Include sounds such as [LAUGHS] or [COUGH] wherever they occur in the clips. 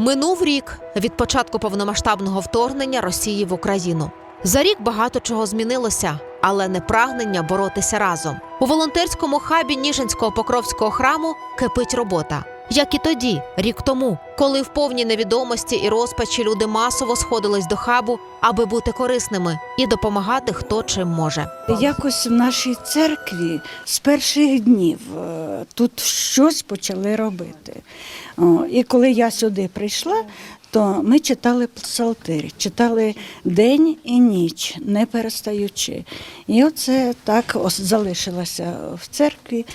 Минув рік від початку повномасштабного вторгнення Росії в Україну. За рік багато чого змінилося, але не прагнення боротися разом. У волонтерському хабі Ніжинського Покровського храму кипить робота. Як і тоді, рік тому, коли в повній невідомості і розпачі люди масово сходились до хабу, аби бути корисними і допомагати хто чим може. Якось в нашій церкві з перших днів е, тут щось почали робити. І коли я сюди прийшла, то ми читали псалтирі, читали день і ніч, не перестаючи. І оце так ось залишилося в церкві.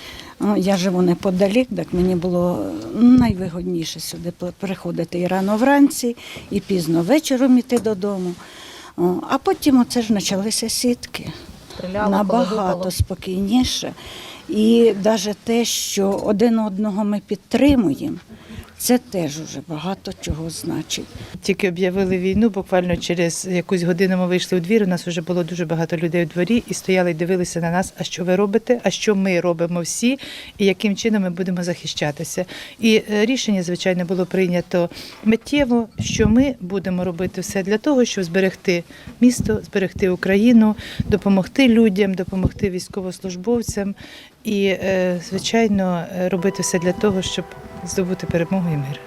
Я живу неподалік, так мені було найвигодніше сюди приходити і рано вранці, і пізно вечором іти додому. А потім оце ж почалися сітки. Набагато спокійніше. І навіть те, що один одного ми підтримуємо, це теж уже багато чого значить. Тільки об'явили війну, буквально через якусь годину ми вийшли у двір. У нас вже було дуже багато людей у дворі і стояли і дивилися на нас, а що ви робите, а що ми робимо всі, і яким чином ми будемо захищатися. І е, рішення, звичайно, було прийнято миттєво, що ми будемо робити все для того, щоб зберегти місто, зберегти Україну, допомогти людям, допомогти військовослужбовцям і, е, звичайно, робити все для того, щоб здобути перемогу і мир.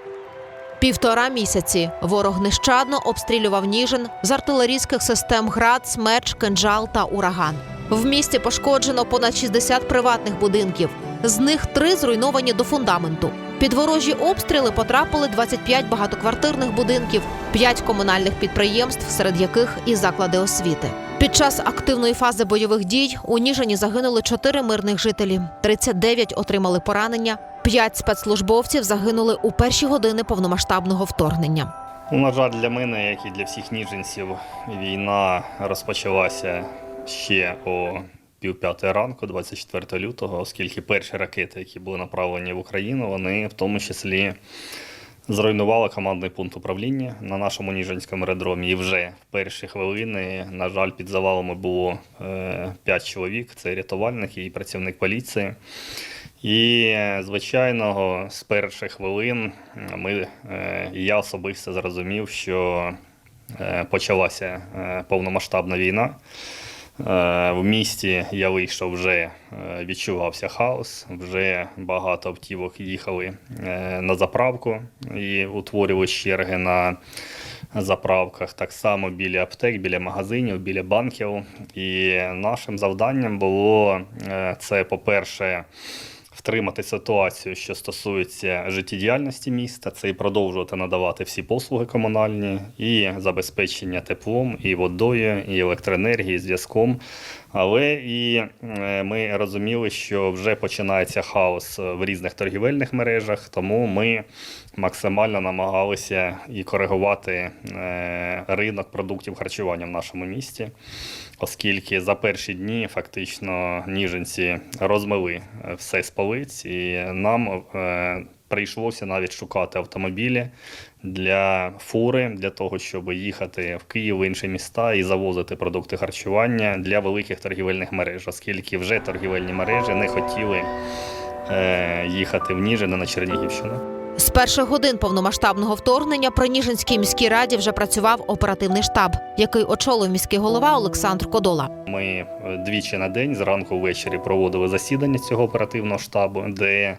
Півтора місяці ворог нещадно обстрілював Ніжин з артилерійських систем град, смерч, кинджал та ураган. В місті пошкоджено понад 60 приватних будинків. З них три зруйновані до фундаменту. Під ворожі обстріли потрапили 25 багатоквартирних будинків, 5 комунальних підприємств, серед яких і заклади освіти. Під час активної фази бойових дій у Ніжині загинули 4 мирних жителі, 39 отримали поранення, 5 спецслужбовців загинули у перші години повномасштабного вторгнення. Ну, на жаль, для мене, як і для всіх ніженців, війна розпочалася ще о півп'ятої ранку, 24 лютого, оскільки перші ракети, які були направлені в Україну, вони в тому числі зруйнували командний пункт управління на нашому Ніжинському аеродромі. І вже в перші хвилини, на жаль, під завалами було 5 чоловік. Це рятувальник і працівник поліції. І, звичайно, з перших хвилин ми, е, і я особисто зрозумів, що е, почалася е, повномасштабна війна. Е, В місті я вийшов вже е, відчувався хаос. Вже багато автівок їхали е, на заправку і утворювали черги на заправках. Так само біля аптек, біля магазинів, біля банків. І нашим завданням було це, по-перше, втримати ситуацію, що стосується життєдіяльності міста, це і продовжувати надавати всі послуги комунальні, і забезпечення теплом, і водою, і електроенергією, зв'язком. Але і е, ми розуміли, що вже починається хаос в різних торгівельних мережах, тому ми максимально намагалися і коригувати е, ринок продуктів харчування в нашому місті, оскільки за перші дні фактично ніженці розмили е, все з полиць, і нам е, прийшлося навіть шукати автомобілі для фури, для того, щоб їхати в Київ, в інші міста і завозити продукти харчування для великих торгівельних мереж, оскільки вже торгівельні мережі не хотіли е, їхати в Ніжини на Чернігівщину. З перших годин повномасштабного вторгнення при Ніжинській міській раді вже працював оперативний штаб, який очолив міський голова Олександр Кодола. Ми двічі на день, зранку ввечері, проводили засідання цього оперативного штабу, де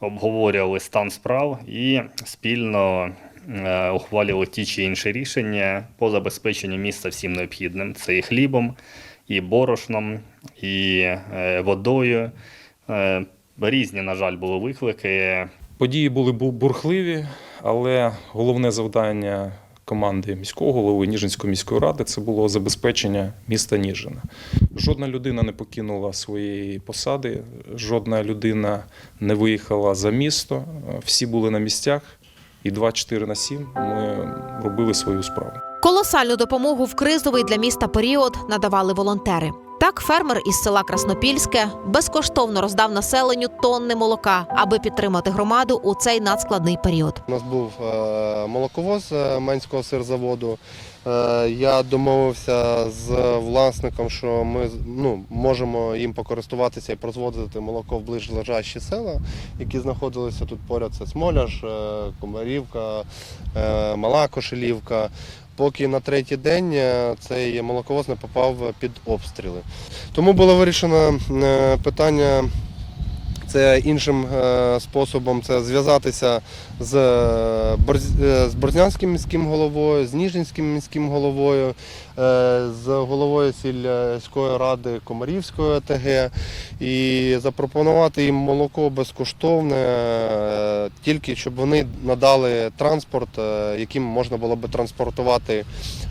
обговорювали стан справ і спільно е, ухвалювали ті чи інші рішення по забезпеченню міста всім необхідним. Це і хлібом, і борошном, і е, водою. Е, Різні, на жаль, були виклики. Події були бу- бурхливі, але головне завдання команди міського голови Ніжинської міської ради це було забезпечення міста Ніжина. Жодна людина не покинула своєї посади, жодна людина не виїхала за місто. Всі були на місцях, і 24 на 7 ми робили свою справу. Колосальну допомогу в кризовий для міста період надавали волонтери. Так, фермер із села Краснопільське безкоштовно роздав населенню тонни молока, аби підтримати громаду у цей надскладний період. У нас був е, молоковоз е, Менського сирзаводу. Е, Я домовився з власником, що ми ну, можемо їм покористуватися і розводити молоко в ближлежащі села, які знаходилися тут поряд. Це Смоляж, е, Комарівка, Мала Кошелівка. Поки на третій день е, цей молоковоз не попав під обстріли. Тому було вирішено е, питання це іншим е, способом це зв'язатися з, з Борзнянським міським головою, з Ніжинським міським головою, з головою сільської ради Комарівської ОТГ і запропонувати їм молоко безкоштовне, е, тільки щоб вони надали транспорт, е, яким можна було би транспортувати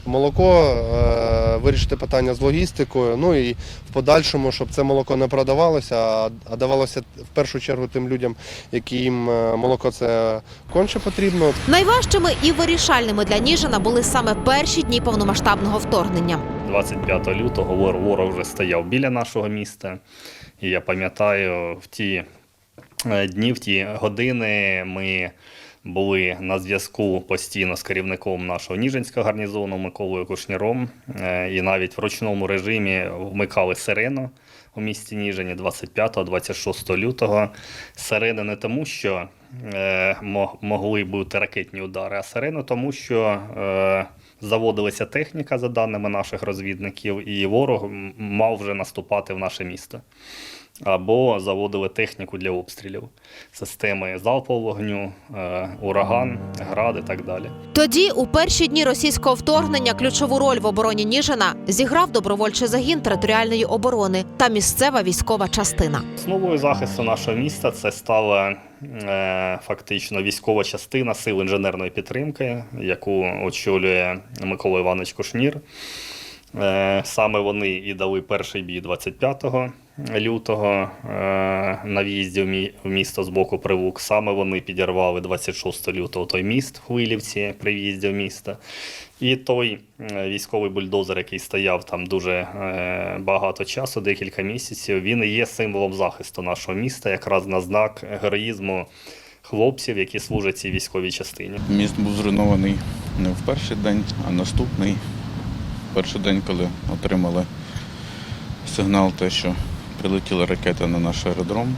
молоко, е, вирішити питання з логістикою. Ну і в подальшому, щоб це молоко не продавалося, а- давалося в першу чергу тим людям, яким е, молоко це конче потрібно. Найважчими і вирішальними для Ніжина були саме перші дні повномасштабного вторгнення. 25 лютого вор- ворог вже стояв біля нашого міста. І я пам'ятаю, в ті е, дні, в ті години ми були на зв'язку постійно з керівником нашого Ніжинського гарнізону Миколою Кушніром. Е, І навіть в ручному режимі вмикали сирену у місті Ніжині 25-26 лютого. Сирени не тому, що е, могли бути ракетні удари, а сирену тому, що заводилася техніка, за даними наших розвідників, і ворог мав вже наступати в наше місто. Або заводили техніку для обстрілів, системи залпового вогню, е, ураган, град і так далі. Тоді, у перші дні російського вторгнення, ключову роль в обороні Ніжина зіграв добровольчий загін територіальної оборони та місцева військова частина. Основою захисту нашого міста це стала е, фактично військова частина сил інженерної підтримки, яку очолює Микола Іванович Кушнір. Е, саме вони і дали перший бій 25 лютого е, на в'їзді в місто з боку Привук. Саме вони підірвали 26 лютого той міст Хвилівці при в'їзді в місто. І той е, військовий бульдозер, який стояв там дуже е, багато часу, декілька місяців, він є символом захисту нашого міста, якраз на знак героїзму хлопців, які служать цій військовій частині. Міст був зруйнований не в перший день, а наступний. Перший день, коли отримали сигнал, те, що прилетіла ракета на наш аеродром,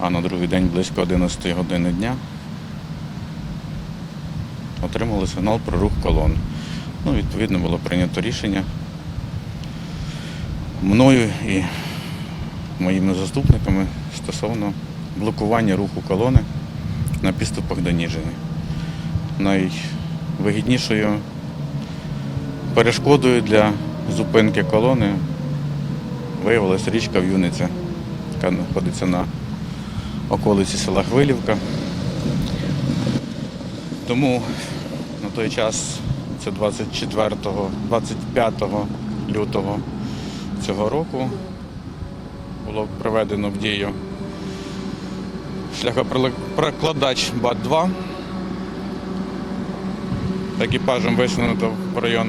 а на другий день близько 11 години дня отримали сигнал про рух колон. Ну, відповідно, було прийнято рішення мною і моїми заступниками стосовно блокування руху колони на підступах до Ніжини. Найвигіднішою перешкодою для зупинки колони виявилася річка В'юниця, яка знаходиться на околиці села Хвилівка. Тому на той час, це 24, 25 лютого цього року, було проведено в дію шляхопрокладач БАТ-2. Екіпажем висунуто в район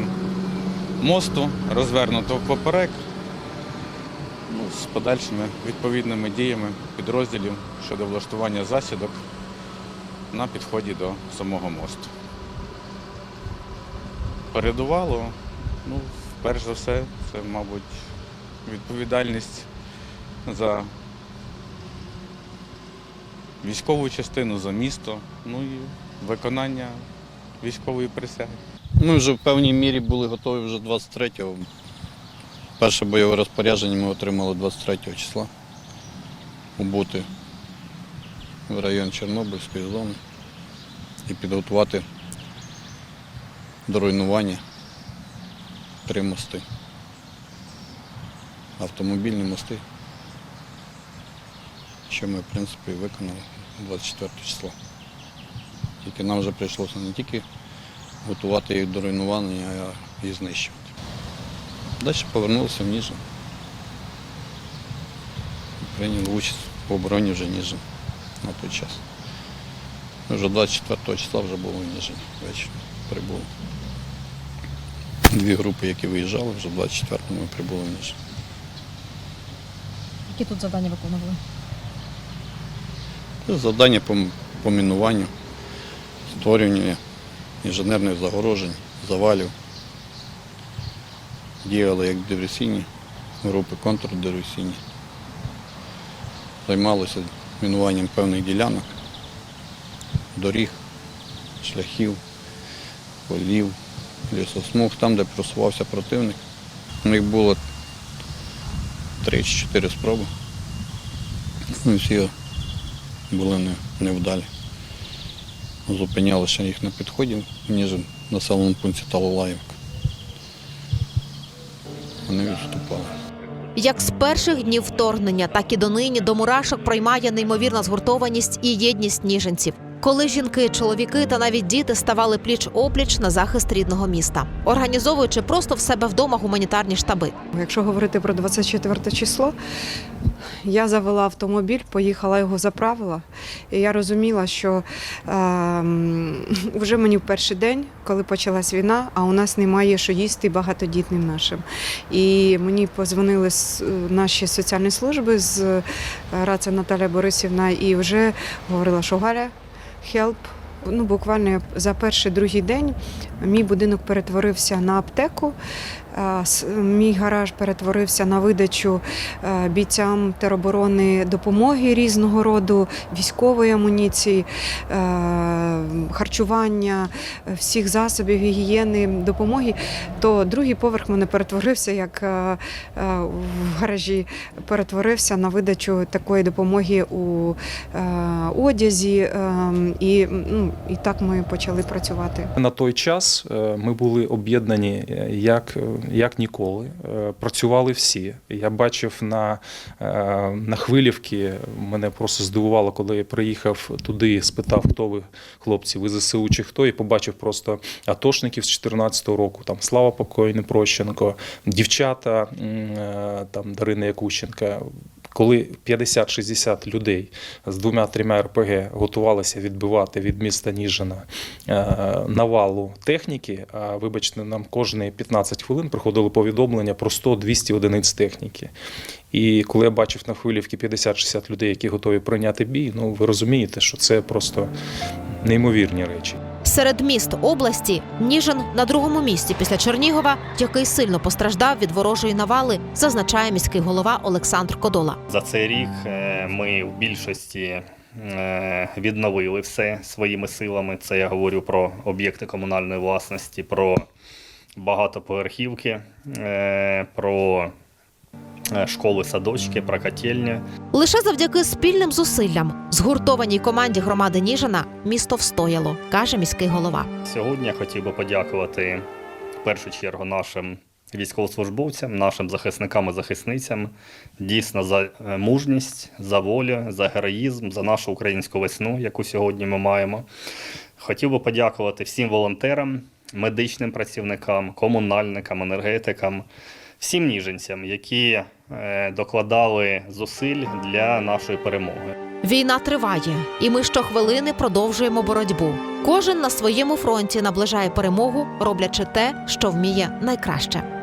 мосту, розвернуто впоперек ну, з подальшими відповідними діями підрозділів щодо влаштування засідок на підході до самого мосту. Передувало, ну, перш за все, це, мабуть, відповідальність за військову частину за місто, ну і виконання військової присяги. Ми вже в певній мірі були готові вже 23-го. Перше бойове розпорядження ми отримали 23 числа. Убути в район Чорнобильської зони і підготувати до руйнування три мости. Автомобільні мости, що ми, в принципі, виконали 24 числа. Тільки нам вже прийшлося не тільки готувати їх до руйнування, а і знищувати. Далі повернулися в Ніжин. Прийняли участь в обороні вже Ніжин на той час. Вже 24 числа вже були в Ніжині ввечері. Прибули. Дві групи, які виїжджали, вже 24-му ми прибули в Ніжин. Які тут завдання виконували? Це завдання по, по мінуванню, створюванню інженерних загорожень, завалів. Діяли як диверсійні групи, контрдиверсійні. Займалися мінуванням певних ділянок, доріг, шляхів, полів, лісосмуг, там, де просувався противник. У них було 3-4 спроби. Ну, і всі були не- невдалі. Зупинялися їх на підході, ніж в населеному пункті Талалаївка. Вони відступали. Як з перших днів вторгнення, так і донині до мурашок приймає неймовірна згуртованість і єдність ніженців. Коли жінки, чоловіки та навіть діти ставали пліч опліч на захист рідного міста, організовуючи просто в себе вдома гуманітарні штаби. Якщо говорити про 24 число, я завела автомобіль, поїхала його заправила, і я розуміла, що ем, [LAUGHS] вже мені в перший день, коли почалась війна, а у нас немає що їсти багатодітним нашим. І мені позвонили с- наші соціальні служби з е, Раця Наталя Борисівна і вже говорила, що Галя, хелп. Ну, буквально за перший другий день мій будинок перетворився на аптеку. Мій гараж перетворився на видачу е, бійцям тероборони допомоги різного роду, військової амуніції, е, харчування, всіх засобів гігієни, допомоги. То другий поверх мене перетворився, як е, в гаражі перетворився на видачу такої допомоги у одязі. І, ну, і так ми почали працювати. На той час ми були об'єднані як, як ніколи. Е, Працювали всі. Я бачив на, е, на хвилівки. Мене просто здивувало, коли я приїхав туди, спитав, хто ви, хлопці, ви ЗСУ чи хто, і побачив просто атошників з 14-го року. Там Слава Покойний Прощенко, дівчата е, там Дарина Якущенка. Коли 50-60 людей з двома-трьома РПГ готувалися відбивати від міста Ніжина е, навалу техніки, а вибачте, нам кожні 15 хвилин приходили повідомлення про 100-200 одиниць техніки. І коли я бачив на хвилівки 50-60 людей, які готові прийняти бій, ну ви розумієте, що це просто неймовірні речі. Серед міст області Ніжин на другому місці після Чернігова, який сильно постраждав від ворожої навали, зазначає міський голова Олександр Кодола. За цей рік е, ми в більшості е, відновили все своїми силами. Це я говорю про об'єкти комунальної власності, про багатоповерхівки, е, про школи, садочки, прокотельні. Лише завдяки спільним зусиллям, згуртованій команді громади Ніжина, місто встояло, каже міський голова. Сьогодні я хотів би подякувати в першу чергу нашим військовослужбовцям, нашим захисникам і захисницям дійсно за е, мужність, за волю, за героїзм, за нашу українську весну, яку сьогодні ми маємо. Хотів би подякувати всім волонтерам, медичним працівникам, комунальникам, енергетикам, всім ніженцям, які е, докладали зусиль для нашої перемоги. Війна триває, і ми щохвилини продовжуємо боротьбу. Кожен на своєму фронті наближає перемогу, роблячи те, що вміє найкраще.